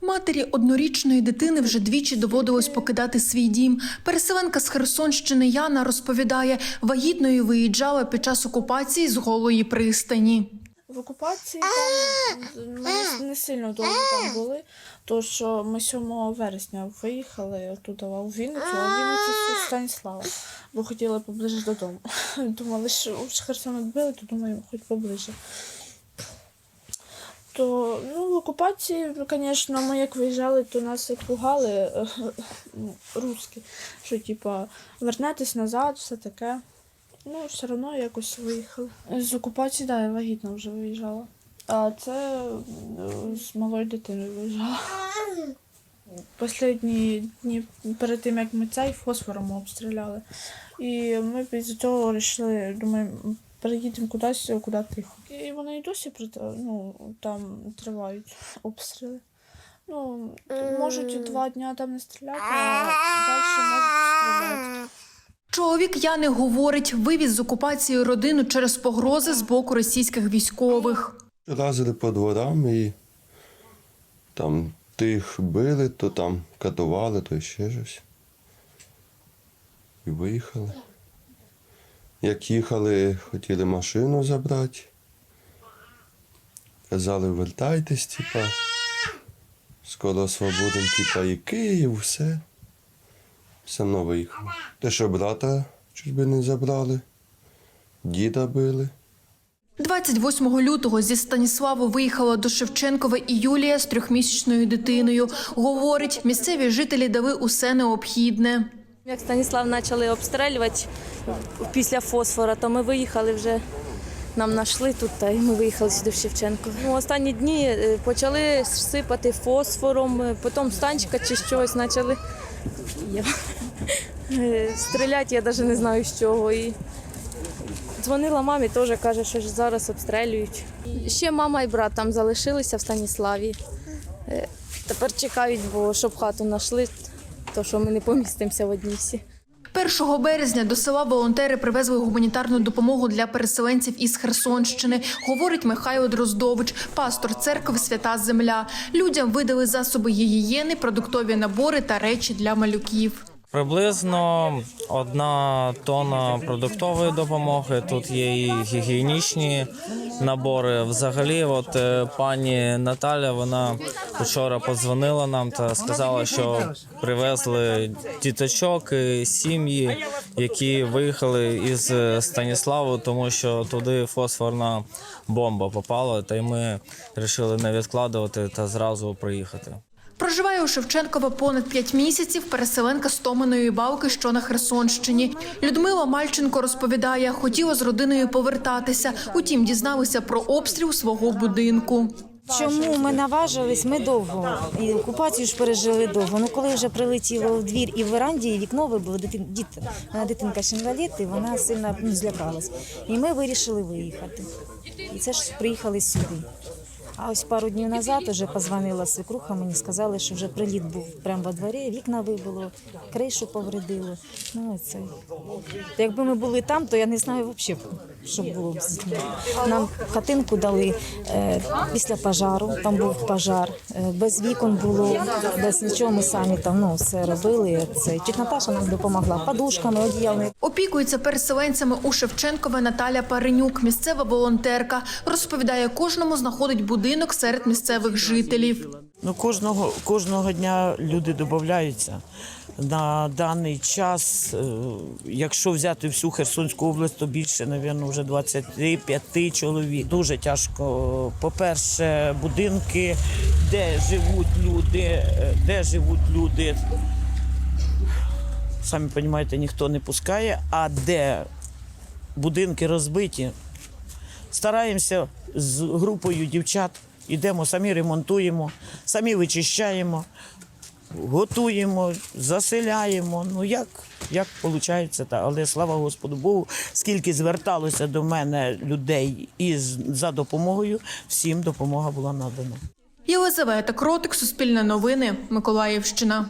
Матері однорічної дитини вже двічі доводилось покидати свій дім. Переселенка з Херсонщини Яна розповідає, вагітною виїжджала під час окупації з голої пристані. В окупації там ми не- сильно довго там були, тому що ми 7 вересня виїхали оттуда у Вінницю, а в Вінниці Станіслава, бо хотіли поближе додому. Думали, що з Херсона відбили, то думаємо, хоч поближе. То ну, в окупації, звісно, ми як виїжджали, то нас як пугали русські, що типа вернетесь назад, все таке. Ну, все одно якось виїхали. З окупації, так, да, я вагітна вже виїжджала. А це е, з малою дитиною виїжджала. Останні дні перед тим, як ми цей фосфором обстріляли. І ми після цього вирішили, думаємо, переїдемо кудись, куди тихо. І вони і досі ну, там тривають обстріли. Ну, можуть два дні там не стріляти, а далі можуть стріляти. Чоловік Яни говорить, вивіз з окупації родину через погрози з боку російських військових. Лазили по дворам і там тих били, то там катували, то ще щось. І виїхали. Як їхали, хотіли машину забрати. Казали, вертайтесь, типа. Скоро освободимо, типа, і Київ, все. Все одно виїхали. Те, що брата чуть би не забрали, діда били. 28 лютого зі Станіславу виїхала до Шевченкова і Юлія з трьохмісячною дитиною. Говорить, місцеві жителі дали усе необхідне. Як Станіслав почали обстрілювати після фосфора, то ми виїхали вже. Нам знайшли тут, та й ми виїхали сюди в Шевченко. Ну, останні дні е, почали сипати фосфором, е, потім станчика чи щось почали е, стріляти, я навіть не знаю з чого. І дзвонила мамі, теж каже, що ж зараз обстрілюють. Ще мама і брат там залишилися в Станіславі. Тепер чекають, бо щоб хату знайшли, то що ми не помістимося в одній всі. 1 березня до села волонтери привезли гуманітарну допомогу для переселенців із Херсонщини, говорить Михайло Дроздович, пастор церкви Свята Земля. Людям видали засоби гігієни, продуктові набори та речі для малюків. Приблизно одна тонна продуктової допомоги. Тут є і гігієнічні набори. Взагалі, от е, пані Наталя, вона вчора подзвонила нам та сказала, що привезли діточок, і сім'ї, які виїхали із Станіславу, тому що туди фосфорна бомба попала. Та й ми вирішили не відкладувати та зразу приїхати. Проживає у Шевченкова понад п'ять місяців. Переселенка з Томиної що на Херсонщині. Людмила Мальченко розповідає, хотіла з родиною повертатися. Утім, дізналися про обстріл свого будинку. Чому ми наважились? Ми довго і окупацію ж пережили довго. Ну коли вже прилетіло в двір і в веранді, і вікно вибило, дитин, діт, вона дитинка ще інвалід, і вона сильно ну, злякалась. І ми вирішили виїхати. І це ж приїхали сюди. А ось пару днів назад уже позвонила свекруха, мені сказали, що вже приліт був прямо во дворі, вікна вибило, кришу повредило. Ну це. Якби ми були там, то я не знаю взагалі, що було б. Нам хатинку дали е, після пожару, там був пожар, е, без вікон було, без нічого ми самі там ну, все робили. Це тітя Наташа нам допомогла подушками, одіялами. Опікується переселенцями у Шевченкове Наталя Паренюк, місцева волонтерка. Розповідає, кожному знаходить будинок серед місцевих жителів. Ну, кожного, кожного дня люди додаються. На даний час, е, якщо взяти всю Херсонську область, то більше, мабуть, вже 25 чоловік. Дуже тяжко. По-перше, будинки, де живуть люди, е, де живуть люди. Самі розумієте, ніхто не пускає, а де будинки розбиті, стараємося з групою дівчат, йдемо, самі ремонтуємо, самі вичищаємо, готуємо, заселяємо. Ну як, як виходить, так. але слава Господу Богу, скільки зверталося до мене людей із за допомогою, всім допомога була надана. Єлизавета Кротик, Суспільне новини, Миколаївщина.